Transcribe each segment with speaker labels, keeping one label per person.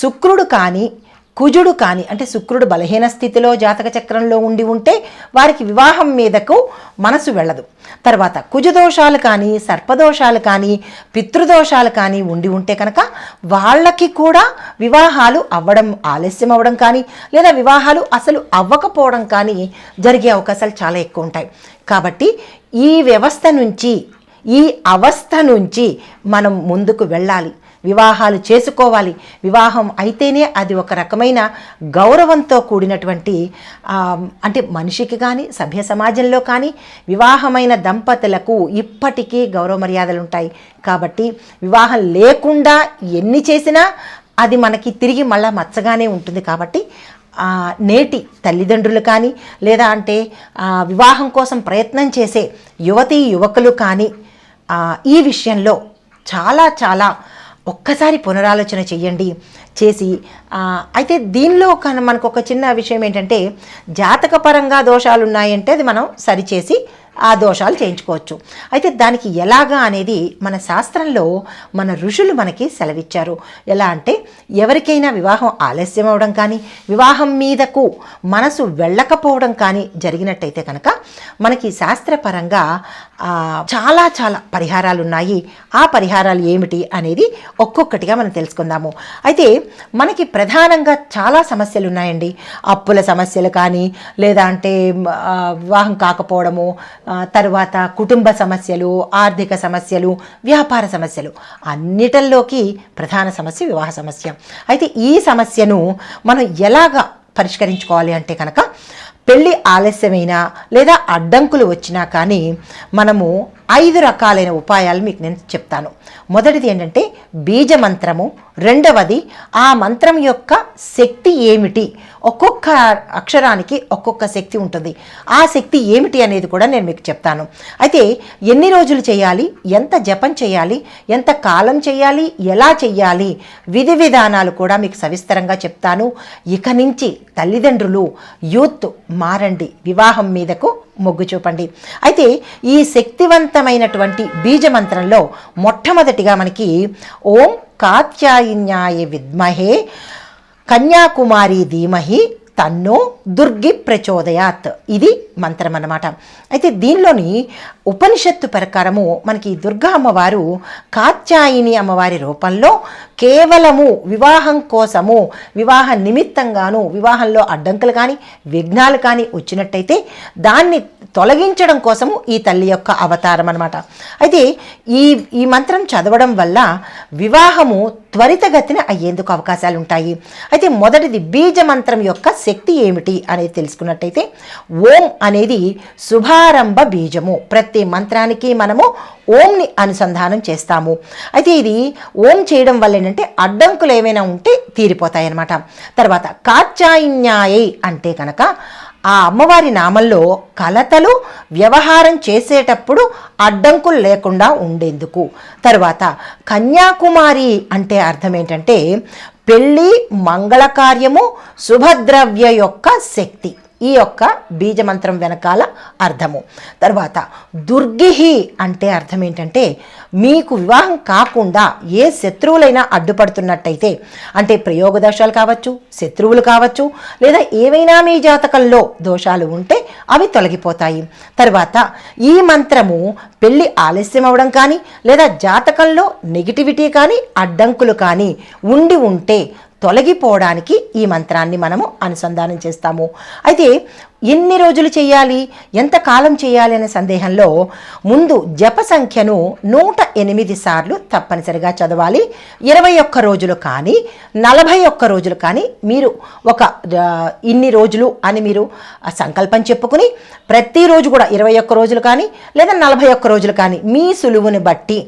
Speaker 1: శుక్రుడు కానీ కుజుడు కానీ అంటే శుక్రుడు బలహీన స్థితిలో జాతక చక్రంలో ఉండి ఉంటే వారికి వివాహం మీదకు మనసు వెళ్ళదు. తర్వాత కుజదోషాలు కానీ సర్పదోషాలు కానీ పితృదోషాలు కానీ ఉండి ఉంటే కనుక వాళ్ళకి కూడా వివాహాలు అవ్వడం ఆలస్యం అవ్వడం కానీ లేదా వివాహాలు అసలు అవ్వకపోవడం కానీ జరిగే అవకాశాలు చాలా ఎక్కువ ఉంటాయి. కాబట్టి ఈ వ్యవస్థ నుంచి ఈ అవస్థ నుంచి మనం ముందుకు వెళ్ళాలి. వివాహాలు చేసుకోవాలి. వివాహం అయితేనే అది ఒక రకమైన గౌరవంతో కూడినటువంటి అంటే మనిషికి కానీ సభ్య సమాజంలో కానీ వివాహమైన దంపతులకు ఇప్పటికీ గౌరవ మర్యాదలు ఉంటాయి. కాబట్టి వివాహం లేకుండా ఎన్ని చేసినా అది మనకి తిరిగి మళ్ళా మచ్చగానే ఉంటుంది కాబట్టి నేటి తల్లిదండ్రులు కానీ లేదా అంటే వివాహం కోసం ప్రయత్నం చేసే యువతీ యువకులు కానీ ఈ విషయంలో చాలా చాలా ఒక్కసారి పునరాలోచన చెయ్యండి చేసి అయితే దీనిలో ఒక మనకు ఒక చిన్న విషయం ఏంటంటే జాతకపరంగా దోషాలు ఉన్నాయంటే అది మనం సరిచేసి ఆ దోషాలు చేయించుకోవచ్చు. అయితే దానికి ఎలాగా అనేది మన శాస్త్రంలో మన ఋషులు మనకి సెలవిచ్చారు. ఎలా అంటే ఎవరికైనా వివాహం ఆలస్యం అవడం కానీ వివాహం మీదకు మనసు వెళ్ళకపోవడం కానీ జరిగినట్టయితే కనుక మనకి శాస్త్రపరంగా చాలా చాలా పరిహారాలు ఉన్నాయి ఆ పరిహారాలు ఏమిటి అనేది ఒక్కొక్కటిగా మనం తెలుసుకుందాము. అయితే మనకి ప్రధానంగా చాలా సమస్యలు ఉన్నాయండి అప్పుల సమస్యలు కానీ లేదా అంటే వివాహం కాకపోవడము తర్వాత కుటుంబ సమస్యలు ఆర్థిక సమస్యలు వ్యాపార సమస్యలు. అన్నిటిల్లోకి ప్రధాన సమస్య వివాహ సమస్య. అయితే ఈ సమస్యను మనం ఎలాగా పరిష్కరించుకోవాలి అంటే కనుక పెళ్ళి ఆలస్యమైనా లేదా అడ్డంకులు వచ్చినా కానీ మనము ఐదు రకాలైన ఉపాయాలు మీకు నేను చెప్తాను. మొదటిది ఏంటంటే బీజ మంత్రము రెండవది ఆ మంత్రం యొక్క శక్తి ఏమిటి? ఒక్కొక్క అక్షరానికి ఒక్కొక్క శక్తి ఉంటుంది. ఆ శక్తి ఏమిటి అనేది కూడా నేను మీకు చెప్తాను. అయితే ఎన్ని రోజులు చేయాలి? ఎంత జపం చేయాలి? ఎంత కాలం చేయాలి? ఎలా చేయాలి? విధి విధానాలు కూడా మీకు సవిస్తరంగా చెప్తాను. ఇక నుంచి తల్లిదండ్రులు యూత్ మారండి. వివాహం మీదకు మొగ్గు చూపండి. అయితే ఈ శక్తివంతమైనటువంటి బీజమంత్రంలో మొట్టమొదటిగా మనకి ఓం కాత్యాయిన్యాయ విద్మహే కన్యాకుమారి ధీమహి తన్నో దుర్గి ప్రచోదయాత్. ఇది మంత్రం అన్నమాట అయితే దీనిలోని ఉపనిషత్తు ప్రకారము మనకి దుర్గా అమ్మవారు కాత్యాయిని అమ్మవారి రూపంలో కేవలము వివాహం కోసము వివాహ నిమిత్తంగాను వివాహంలో అడ్డంకులు కానీ విఘ్నాలు కానీ వచ్చినట్టయితే దాన్ని తొలగించడం కోసము ఈ తల్లి యొక్క అవతారం అనమాట అయితే ఈ ఈ మంత్రం చదవడం వల్ల వివాహము త్వరితగతిన అయ్యేందుకు అవకాశాలు ఉంటాయి అయితే మొదటిది బీజ మంత్రం యొక్క శక్తి ఏమిటి అనేది తెలుసుకున్నట్టయితే ఓం అనేది శుభారంభ బీజము. ప్రతి మంత్రానికి మనము ఓంని అనుసంధానం చేస్తాము. అయితే ఇది ఓం చేయడం వల్ల ఏంటంటే అడ్డంకులు ఏమైనా ఉంటే తీరిపోతాయి అన్నమాట తర్వాత కాచాయిన్యాయై అంటే కనుక ఆ అమ్మవారి నామంలో కలతలు వ్యవహారం చేసేటప్పుడు అడ్డంకులు లేకుండా ఉండేందుకు. తర్వాత కన్యాకుమారి అంటే అర్థం ఏంటంటే పెళ్ళి మంగళకార్యము శుభద్రవ్య యొక్క శక్తి. ఈ యొక్క బీజమంత్రం వెనకాల అర్థము. తర్వాత దుర్గిహి అంటే అర్థం ఏంటంటే మీకు వివాహం కాకుండా ఏ శత్రువులైనా అడ్డుపడుతున్నట్టయితే అంటే ప్రయోగ దోషాలు కావచ్చు శత్రువులు కావచ్చు లేదా ఏవైనా మీ జాతకంలో దోషాలు ఉంటే అవి తొలగిపోతాయి. తర్వాత ఈ మంత్రము పెళ్ళి ఆలస్యం అవడం కానీ లేదా జాతకంలో నెగిటివిటీ కానీ అడ్డంకులు కానీ ఉండి ఉంటే తొలగిపోవడానికి ఈ మంత్రాన్ని మనము అనుసంధానం చేస్తాము. అయితే ఎన్ని రోజులు చేయాలి? ఎంత కాలం చేయాలి అనే సందేహంలో ముందు జప సంఖ్యను నూట ఎనిమిది సార్లు తప్పనిసరిగా చదవాలి. ఇరవై ఒక్క రోజులు కానీ నలభై ఒక్క రోజులు కానీ మీరు ఒక ఇన్ని రోజులు అని మీరు సంకల్పం చెప్పుకుని ప్రతిరోజు కూడా ఇరవై ఒక్క రోజులు కానీ లేదా నలభై ఒక్క రోజులు కానీ మీ సులువుని బట్టి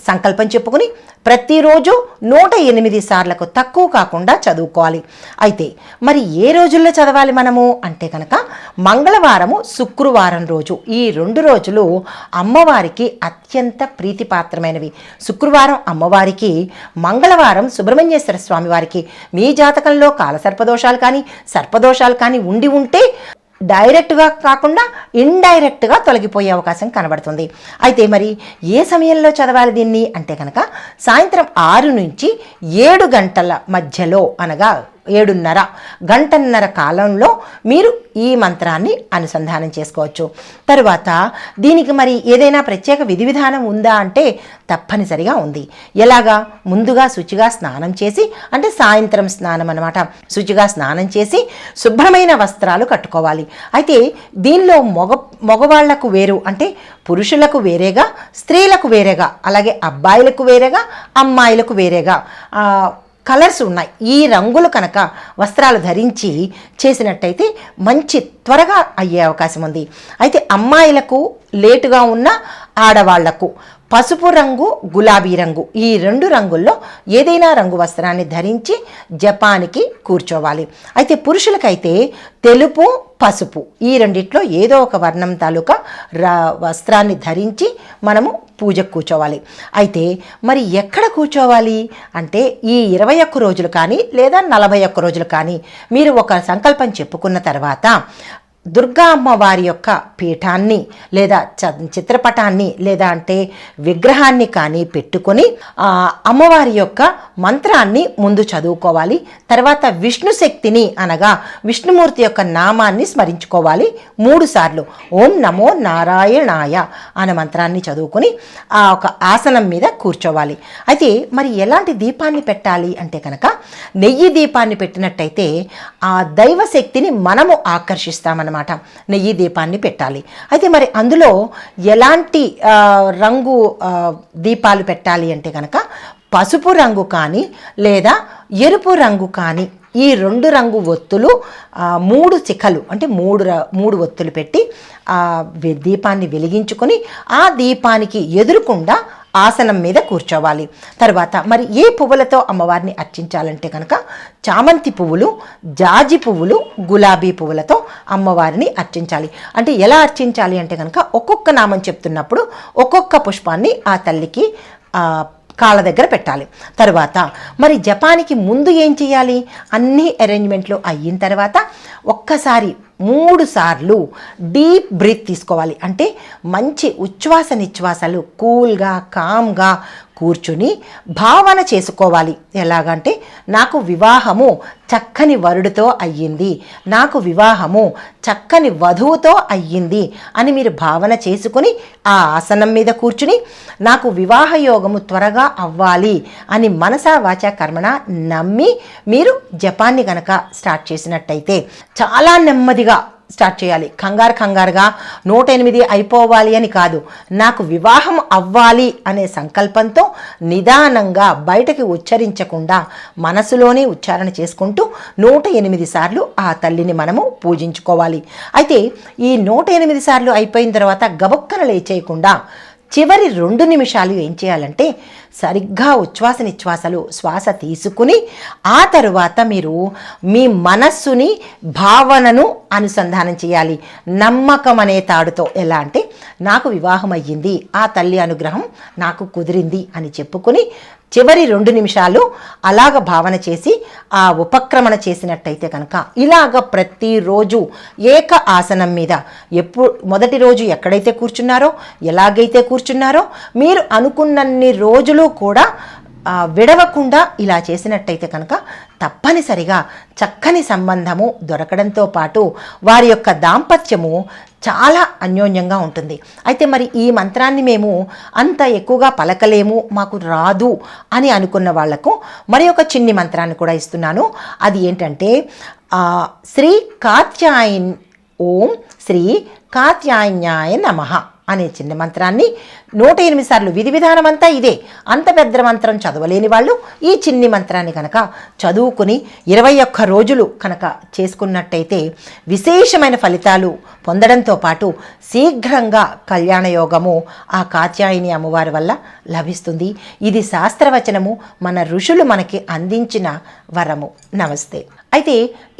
Speaker 1: సంకల్పం చెప్పుకుని ప్రతిరోజు నూట ఎనిమిది సార్లకు తక్కువ కాకుండా చదువుకోవాలి. అయితే మరి ఏ రోజుల్లో చదవాలి మనము? అంటే కనుక మంగళవారము శుక్రవారం రోజు. ఈ రెండు రోజులు అమ్మవారికి అత్యంత ప్రీతిపాత్రమైనవి. శుక్రవారం అమ్మవారికి మంగళవారం సుబ్రహ్మణ్యేశ్వర స్వామి వారికి. మీ జాతకంలో కాలసర్పదోషాలు కానీ సర్పదోషాలు కానీ ఉండి ఉంటే డైరెక్ట్గా కాకుండా ఇండైరెక్ట్గా తొలగిపోయే అవకాశం కనబడుతుంది. అయితే మరి ఏ సమయంలో చదవాలి దీన్ని? అంటే కనుక సాయంత్రం ఆరు నుంచి ఏడు గంటల మధ్యలో అనగా ఏడున్నర గంటన్నర కాలంలో మీరు ఈ మంత్రాన్ని అనుసంధానం చేసుకోవచ్చు. తరువాత దీనికి మరి ఏదైనా ప్రత్యేక విధి విధానం ఉందా అంటే తప్పనిసరిగా ఉంది. ఎలాగా? ముందుగా శుచిగా స్నానం చేసి అంటే సాయంత్రం స్నానం అనమాట శుచిగా స్నానం చేసి శుభ్రమైన వస్త్రాలు కట్టుకోవాలి. అయితే దీనిలో మగ మగవాళ్ళకు వేరు అంటే పురుషులకు వేరేగా స్త్రీలకు వేరేగా అలాగే అబ్బాయిలకు వేరేగా అమ్మాయిలకు వేరేగా కలర్స్ ఉన్నాయి. ఈ రంగులు కనుక వస్త్రాలు ధరించి చేసినట్టయితే మంచి త్వరగా అయ్యే అవకాశం ఉంది. అయితే అమ్మాయిలకు లేటుగా ఉన్న ఆడవాళ్ళకు పసుపు రంగు గులాబీ రంగు ఈ రెండు రంగుల్లో ఏదైనా రంగు వస్త్రాన్ని ధరించి జపానికి కూర్చోవాలి. అయితే పురుషులకైతే తెలుపు పసుపు ఈ రెండిట్లో ఏదో ఒక వర్ణం తాలూకా రా వస్త్రాన్ని ధరించి మనము పూజకు కూర్చోవాలి. అయితే మరి ఎక్కడ కూర్చోవాలి? అంటే ఈ ఇరవై ఒక్క రోజులు కానీ లేదా నలభై ఒక్క రోజులు కానీ మీరు ఒక సంకల్పం చెప్పుకున్న తర్వాత దుర్గా అమ్మవారి యొక్క పీఠాన్ని లేదా చ చిత్రపటాన్ని లేదా అంటే విగ్రహాన్ని కానీ పెట్టుకొని ఆ అమ్మవారి యొక్క మంత్రాన్ని ముందు చదువుకోవాలి. తర్వాత విష్ణు శక్తిని అనగా విష్ణుమూర్తి యొక్క నామాన్ని స్మరించుకోవాలి. మూడు సార్లు ఓం నమో నారాయణాయ అనే మంత్రాన్ని చదువుకొని ఆ ఒక ఆసనం మీద కూర్చోవాలి. అయితే మరి ఎలాంటి దీపాన్ని పెట్టాలి అంటే కనుక నెయ్యి దీపాన్ని పెట్టినట్టయితే ఆ దైవ శక్తిని మనము ఆకర్షిస్తామన్నమాట. నెయ్యి దీపాన్ని పెట్టాలి. అయితే మరి అందులో ఎలాంటి రంగు దీపాలు పెట్టాలి అంటే కనుక పసుపు రంగు కానీ లేదా ఎరుపు రంగు కానీ ఈ రెండు రంగు ఒత్తులు మూడు చిఖలు అంటే మూడు మూడు ఒత్తులు పెట్టి దీపాన్ని వెలిగించుకొని ఆ దీపానికి ఎదురుకుండా ఆసనం మీద కూర్చోవాలి. తర్వాత మరి ఏ పువ్వులతో అమ్మవారిని అర్చించాలంటే కనుక చామంతి పువ్వులు జాజి పువ్వులు గులాబీ పువ్వులతో అమ్మవారిని అర్చించాలి. అంటే ఎలా అర్చించాలి అంటే కనుక ఒక్కొక్క నామం చెప్తున్నప్పుడు ఒక్కొక్క పుష్పాన్ని ఆ తల్లికి కాళ్ళ దగ్గర పెట్టాలి. తర్వాత మరి జపానికి ముందు ఏం చేయాలి అన్ని అరేంజ్మెంట్లు అయిన తర్వాత ఒక్కసారి మూడు సార్లు డీప్ బ్రీత్ తీసుకోవాలి. అంటే మంచి ఉచ్ఛ్వాస నిశ్వాసాలు కూల్గా కామ్గా కూర్చుని భావన చేసుకోవాలి. ఎలాగంటే నాకు వివాహము చక్కని వరుడితో అయ్యింది. నాకు వివాహము చక్కని వధువుతో అయ్యింది అని మీరు భావన చేసుకుని ఆ ఆసనం మీద కూర్చుని నాకు వివాహ యోగము త్వరగా అవ్వాలి అని మనసా వాచ కర్మణ నమ్మి మీరు జపాన్ని గనక స్టార్ట్ చేసినట్టయితే చాలా నెమ్మదిగా స్టార్ట్ చేయాలి. కంగారు కంగారుగా నూట ఎనిమిది అయిపోవాలి అని కాదు నాకు వివాహం అవ్వాలి అనే సంకల్పంతో నిదానంగా బయటకి ఉచ్చరించకుండా మనసులోనే ఉచ్చారణ చేసుకుంటూ నూట ఎనిమిది సార్లు ఆ తల్లిని మనము పూజించుకోవాలి. అయితే ఈ నూట ఎనిమిది సార్లు అయిపోయిన తర్వాత గబక్కన లేచేయకుండా చివరి రెండు నిమిషాలు ఏం చేయాలంటే సరిగ్గా ఉచ్ఛ్వాస నిశ్వాసలు శ్వాస తీసుకుని ఆ తరువాత మీరు మీ మనస్సుని భావనను అనుసంధానం చేయాలి. నమ్మకం అనే తాడుతో. ఎలా అంటే నాకు వివాహం అయ్యింది ఆ తల్లి అనుగ్రహం నాకు కుదిరింది అని చెప్పుకుని చివరి రెండు నిమిషాలు అలాగ భావన చేసి ఆ ఉపక్రమణ చేసినట్టయితే కనుక ఇలాగ ప్రతిరోజు ఏక ఆసనం మీద ఎప్పుడు మొదటి రోజు ఎక్కడైతే కూర్చున్నారో ఎలాగైతే కూర్చున్నారో మీరు అనుకున్నన్ని రోజులు కూడా విడవకుండా ఇలా చేసినట్టయితే కనుక తప్పనిసరిగా చక్కని సంబంధము దొరకడంతో పాటు వారి యొక్క దాంపత్యము చాలా అన్యోన్యంగా ఉంటుంది. అయితే మరి ఈ మంత్రాన్ని మేము అంత ఎక్కువగా పలకలేము మాకు రాదు అని అనుకున్న వాళ్ళకు మరి ఒక చిన్ని మంత్రాన్ని కూడా ఇస్తున్నాను. అది ఏంటంటే శ్రీ కాత్యాయన్ ఓం శ్రీ కాత్యాయన్యాయ నమః. అనే చిన్న మంత్రాన్ని నూట ఎనిమిది సార్లు విధి విధానం అంతా ఇదే. అంత పెద్ద మంత్రం చదవలేని వాళ్ళు ఈ చిన్ని మంత్రాన్ని కనుక చదువుకుని ఇరవై ఒక్క రోజులు కనుక చేసుకున్నట్టయితే విశేషమైన ఫలితాలు పొందడంతో పాటు శీఘ్రంగా కళ్యాణ యోగము ఆ కాత్యాయని అమ్మవారి వల్ల లభిస్తుంది. ఇది శాస్త్రవచనము. మన ఋషులు మనకి అందించిన వరము. నమస్తే. అయితే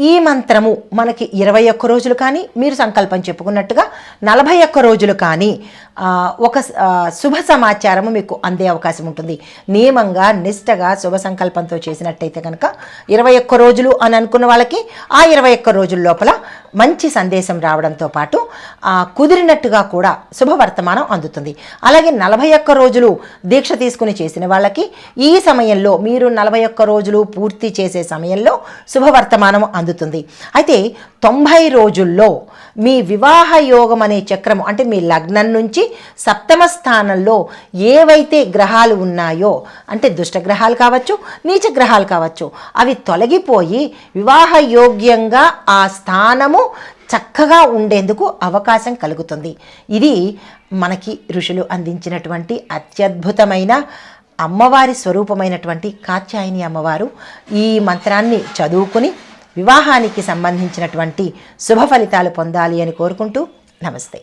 Speaker 1: ఈ మంత్రము మనకి ఇరవై ఒక్క రోజులు కానీ మీరు సంకల్పం చెప్పుకున్నట్టుగా నలభై ఒక్క రోజులు కానీ ఒక శుభ సమాచారము మీకు అందే అవకాశం ఉంటుంది. నియమంగా నిష్టగా శుభ సంకల్పంతో చేసినట్టయితే కనుక ఇరవై ఒక్క రోజులు అని అనుకున్న వాళ్ళకి ఆ ఇరవై ఒక్క రోజుల లోపల మంచి సందేశం రావడంతో పాటు కుదిరినట్టుగా కూడా శుభవర్తమానం అందుతుంది. అలాగే నలభై ఒక్క రోజులు దీక్ష తీసుకుని చేసిన వాళ్ళకి ఈ సమయంలో మీరు నలభై ఒక్క రోజులు పూర్తి చేసే సమయంలో వర్తమానం అందుతుంది. అయితే తొంభై రోజుల్లో మీ వివాహ యోగం అనే చక్రము అంటే మీ లగ్నం నుంచి సప్తమ స్థానంలో ఏవైతే గ్రహాలు ఉన్నాయో అంటే దుష్ట గ్రహాలు కావచ్చు నీచ గ్రహాలు కావచ్చు అవి తొలగిపోయి వివాహ యోగ్యంగా ఆ స్థానము చక్కగా ఉండేందుకు అవకాశం కలుగుతుంది. ఇది మనకి ఋషులు అందించినటువంటి అత్యద్భుతమైన అమ్మవారి స్వరూపమైనటువంటి కాత్యాయని అమ్మవారు ఈ మంత్రాన్ని చదువుకుని వివాహానికి సంబంధించినటువంటి శుభ ఫలితాలు పొందాలి అని కోరుకుంటూ నమస్తే.